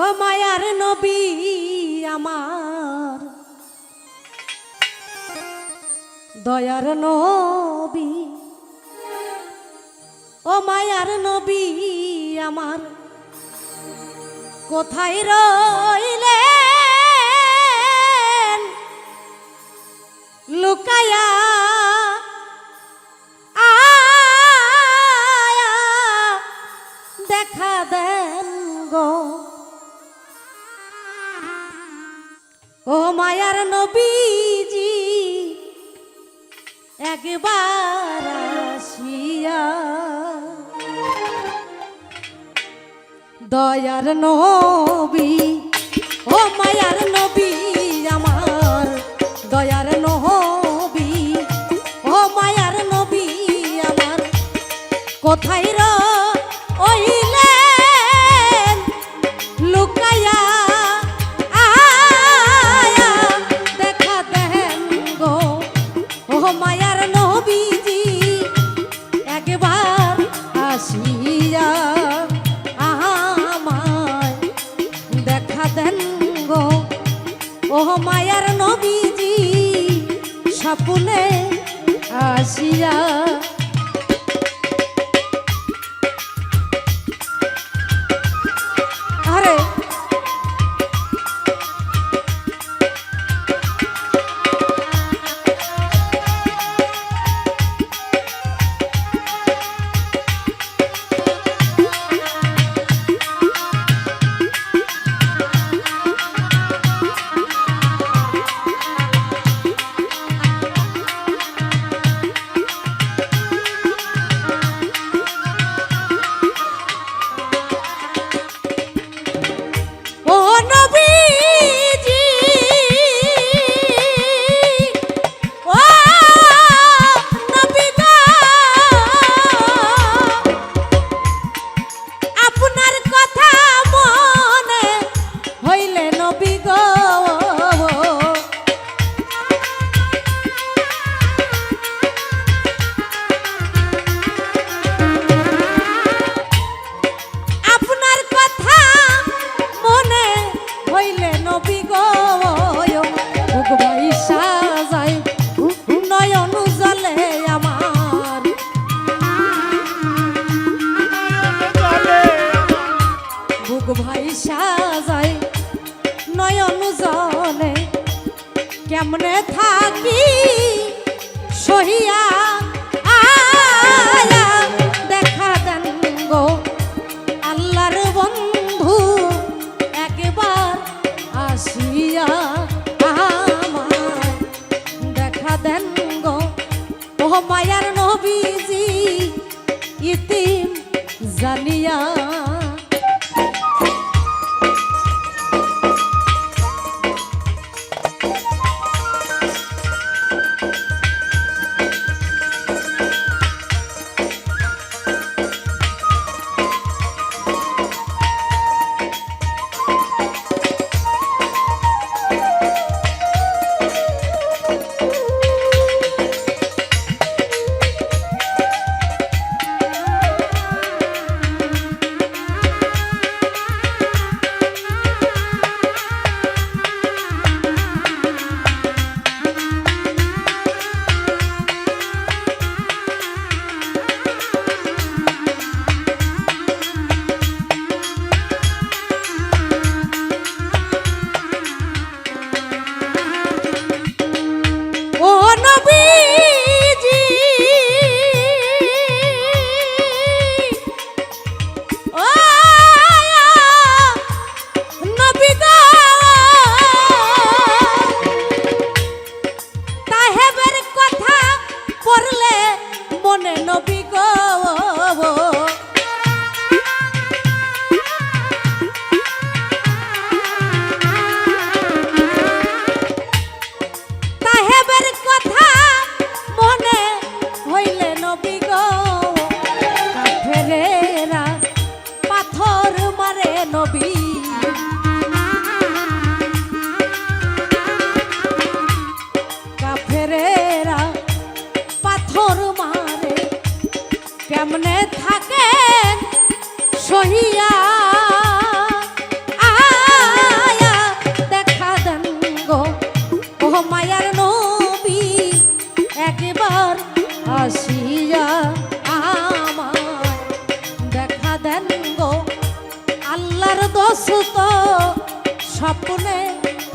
ও মায়ার নবী আমার। দয়ার নবী। ও মায়ার নবী আমার। কোথায় রইলে লুকায়া দেখা দেন গো। ও মায়ার নবীজি, একবার আসিয়া দয়ার নবী, ও মায়ার নবী আমার, দয়ার নবী, ও মায়ার নবী আমার, কোথায় রাজা যায় নয়ন জলে। কেমনে থাকি সহিয়া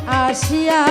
আসিয়া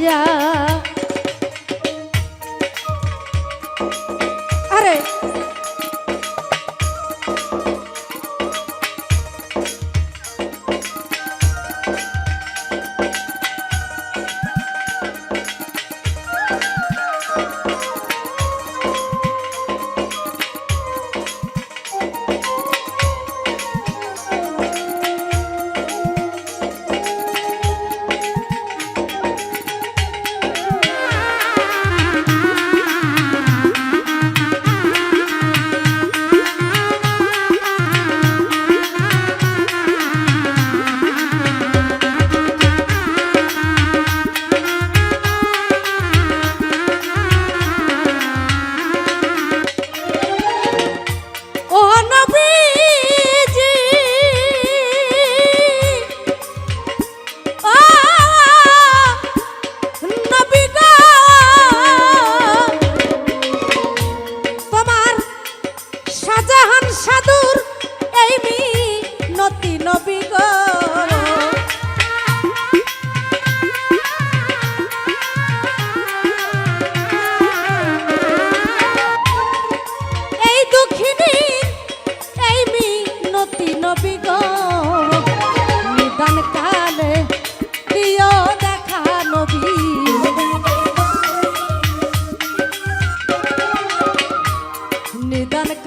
আসিয়া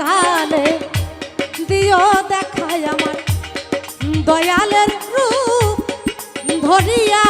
কালে দিও দেখায় আমার দয়ালের রূপ ধরিয়া